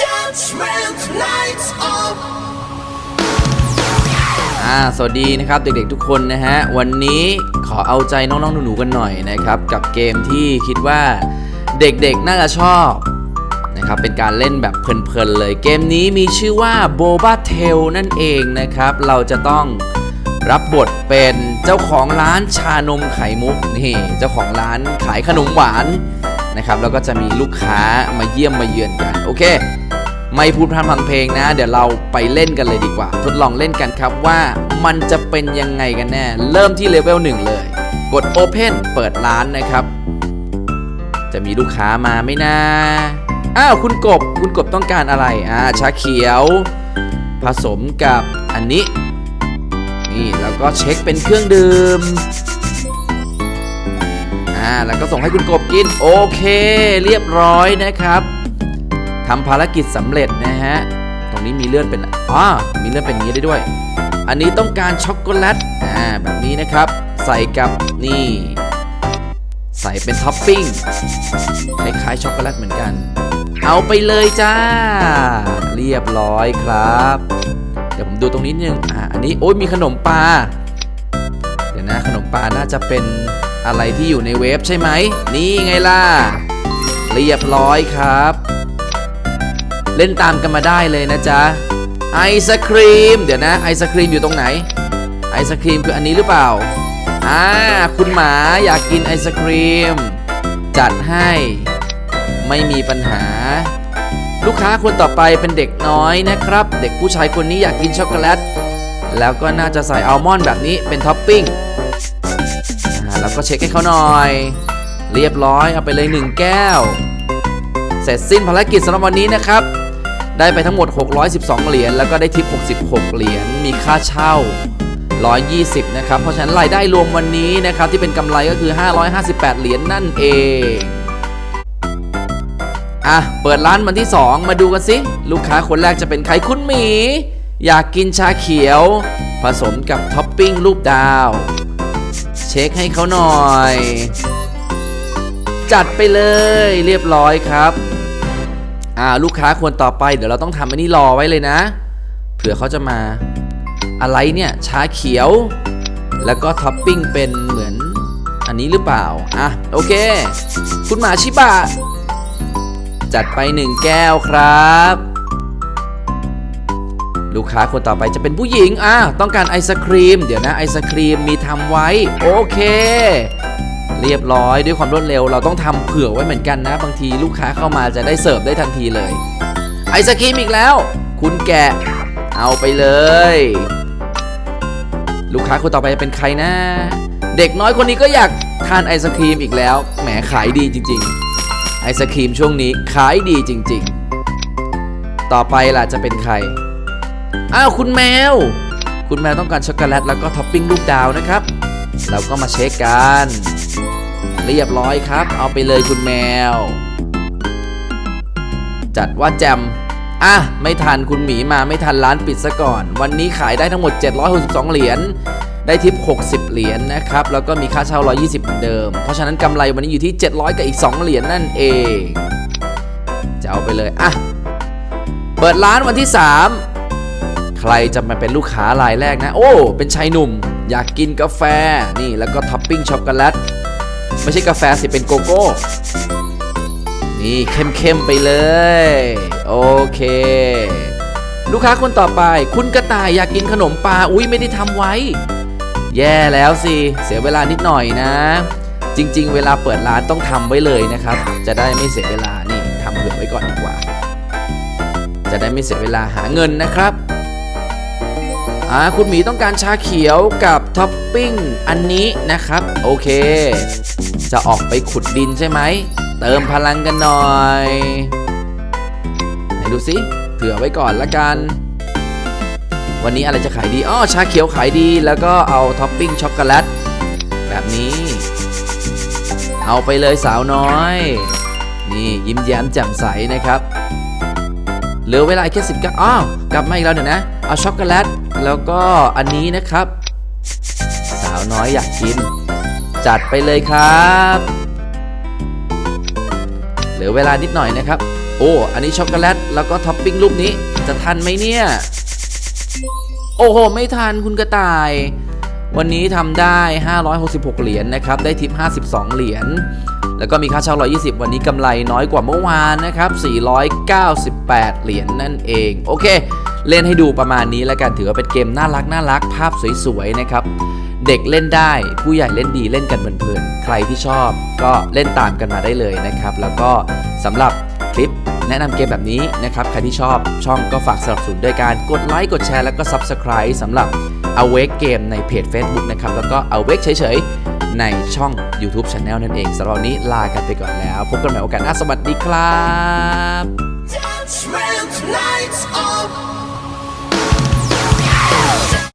Judgment night of อ่าสวัสดีนะครับเด็กๆทุกคนนะฮะ วันนี้ขอเอาใจน้องๆหนูๆกันหน่อยนะครับ กับเกมที่คิดว่าเด็กๆน่าจะชอบนะครับเป็นการเล่นแบบเพลินๆเลย เกมนี้มีชื่อว่า Boba Tail นั่นเองนะครับ เราจะต้องรับบทเป็นเจ้าของร้านชานมไข่มุกนี่เจ้าของร้านขายขนมหวาน นะครับแล้วก็จะมีลูกค้ามาเยี่ยมมาเยือนกันโอเค ไม่พูดพร่ำทำเพลงนะ เดี๋ยวเราไปเล่นกันเลยดีกว่า ทดลองเล่นกันครับว่ามันจะเป็นยังไงกันแน่ เริ่มที่เลเวล1เลย กด Open เปิดร้านนะครับ จะมีลูกค้ามาไหมนะอ้าวคุณกบคุณกบต้องการอะไรอ่าชาเขียว ผสมกับอันนี้นี่แล้วก็เช็คเป็นเครื่องดื่ม แล้วก็ส่งให้คุณกบกิน โอเค เรียบร้อยนะครับทำภารกิจสำเร็จนะฮะ ตรงนี้มีเลื่อนเป็นอ๋อมีเลื่อนเป็นอย่างนี้ได้ด้วย อันนี้ต้องการช็อกโกแลตอ่าแบบนี้นะครับ ใส่กับนี่ ใส่เป็นท็อปปิ้งคล้ายๆช็อกโกแลตเหมือนกัน เอาไปเลยจ้า เรียบร้อยครับ เดี๋ยวผมดูตรงนี้นึงอ่าอันนี้โอ้ยมีขนมปลาเดี๋ยวนะขนมปลาน่าจะเป็น อะไรที่อยู่ในเวฟใช่ไหม นี่ไงล่ะ เรียบร้อยครับ เล่นตามกันมาได้เลยนะจ๊ะ ไอศครีม เดี๋ยวนะ ไอศครีมอยู่ตรงไหน ไอศครีมคืออันนี้หรือเปล่า อ่า คุณหมาอยากกินไอศครีม จัดให้ ไม่มีปัญหา ลูกค้าคนต่อไปเป็นเด็กน้อยนะครับ เด็กผู้ชายคนนี้อยากกินช็อกโกแลต แล้วก็น่าจะใส่อัลมอนด์แบบนี้เป็นท็อปปิ้ง แล้วก็เช็คให้เขาหน่อย เรียบร้อยเอาไปเลย 1 แก้ว เสร็จสิ้นภารกิจสำหรับวันนี้นะครับ ได้ไปทั้งหมด 612 เหรียญแล้วก็ได้ทิป 66 เหรียญมีค่าเช่า 120 นะครับ เพราะฉะนั้นรายได้รวมวันนี้นะครับที่เป็นกำไรก็คือ 558 เหรียญนั่นเองอะเปิดร้านวันที่ 2 มาดูกันสิลูกค้าคนแรกจะเป็นใครคุณหมี อยากกินชาเขียว ผสมกับท็อปปิ้งรูปดาว เช็คให้เขาหน่อย จัดไปเลยเรียบร้อยครับอ่าลูกค้าคนต่อไปเดี๋ยวเราต้องทำอันนี้รอไว้เลยนะ เผื่อเขาจะมา อะไรเนี่ยชาเขียว แล้วก็ท็อปปิ้งเป็นเหมือนอันนี้หรือเปล่า อะ โอเค คุณหมาชิบะ จัดไปหนึ่งแก้วครับ ลูกค้าคนต่อไปจะเป็นผู้หญิงอะต้องการไอศครีม เดี๋ยวนะไอศครีมมีทำไว้ โอเค เรียบร้อยด้วยความรวดเร็ว เราต้องทำเผื่อไว้เหมือนกันนะ บางทีลูกค้าเข้ามาจะได้เสิร์ฟได้ทันทีเลย ไอศครีมอีกแล้ว คุณแกะ เอาไปเลย ลูกค้าคนต่อไปจะเป็นใครนะ เด็กน้อยคนนี้ก็อยากทานไอศครีมอีกแล้วแหมขายดีจริง ๆ ไอศครีมช่วงนี้ขายดีจริง ๆ ต่อไปล่ะจะเป็นใคร อ้าวคุณแมว คุณแมวต้องการช็อกโกแลตแล้วก็ท็อปปิ้งรูปดาวนะครับ เราก็มาเช็คกัน เรียบร้อยครับ เอาไปเลยคุณแมว จัดว่าแจมอะไม่ทันคุณหมีมาไม่ทันร้านปิดซะก่อน วันนี้ขายได้ทั้งหมด 762 เหรียญได้ทิป 60 เหรียญนะครับ แล้วก็มีค่าเช่า 120 เหมือนเดิม เพราะฉะนั้นกำไรวันนี้อยู่ที่ 700 กับอีก 2 เหรียญนั่นเอง จะเอาไปเลย อะ เปิดร้านวันที่ 3 ใครจะมาเป็นลูกค้ารายแรกนะ โอ้ เป็นชายหนุ่ม อยากกินกาแฟนี่แล้วก็ท็อปปิ้งช็อกโกแลตไม่ใช่กาแฟสิเป็นโกโก้ นี่เข้มๆไปเลย โอเค ลูกค้าคนต่อไป คุณกระต่ายอยากกินขนมปลาอุ้ยไม่ได้ทำไว้ แย่แล้วสิ เสียเวลานิดหน่อยนะ จริง ๆ เวลาเปิดร้านต้องทำไว้เลยนะครับ จะได้ไม่เสียเวลานี่ทำเผื่อไว้ก่อนดีกว่า จะได้ไม่เสียเวลาหาเงินนะครับ อ่าคุณหมีต้องการชาเขียวกับท็อปปิ้งอันนี้นะครับ โอเค จะออกไปขุดดินใช่ไหม เติมพลังกันหน่อยไหนดูสิเผื่อไว้ก่อนละกัน วันนี้อะไรจะขายดีอ้อชาเขียวขายดี แล้วก็เอาท็อปปิ้งช็อกโกแลตแบบนี้ เอาไปเลยสาวน้อย นี่ยิ้มแย้มแจ่มใสนะครับ เหลือเวลาแค่สิบก้าอ้าวกลับมาอีกแล้วเดี๋ยวนะเอาช็อกโกแลตแล้วก็อันนี้นะครับ สาวน้อยอยากกิน จัดไปเลยครับ เหลือเวลานิดหน่อยนะครับ โอ้อันนี้ช็อกโกแลตแล้วก็ท็อปปิ้งรูปนี้จะทันไหมเนี่ยโอ้โห ไม่ทันคุณกระต่าย วันนี้ทำได้ 566 เหรียญนะครับ ได้ทิป 52 เหรียญ แล้วก็มีค่าเช่า 120 วันนี้กำไรน้อยกว่าเมื่อวานนะครับ 498 เหรียญนั่นเอง โอเค เล่นให้ดูประมาณนี้แล้วกันถือว่าเป็นเกมน่ารักน่ารักภาพสวยๆนะครับ เด็กเล่นได้ผู้ใหญ่เล่นดีเล่นกันเพลินๆใครที่ชอบก็เล่นตามกันมาได้เลยนะครับ แล้วก็สำหรับคลิปแนะนำเกมแบบนี้นะครับ ใครที่ชอบช่องก็ฝากสนับสนุนด้วยการกดไลค์กดแชร์แล้วก็ Subscribe สำหรับ Awake Game ในเพจ Facebook นะครับ แล้วก็ Awake เฉยๆ ในช่อง YouTube Channel นั่นเองสำหรับวันนี้ลากันไปก่อนแล้ว พบกันใหม่โอกาสหน้าสวัสดีครับ Dance nights of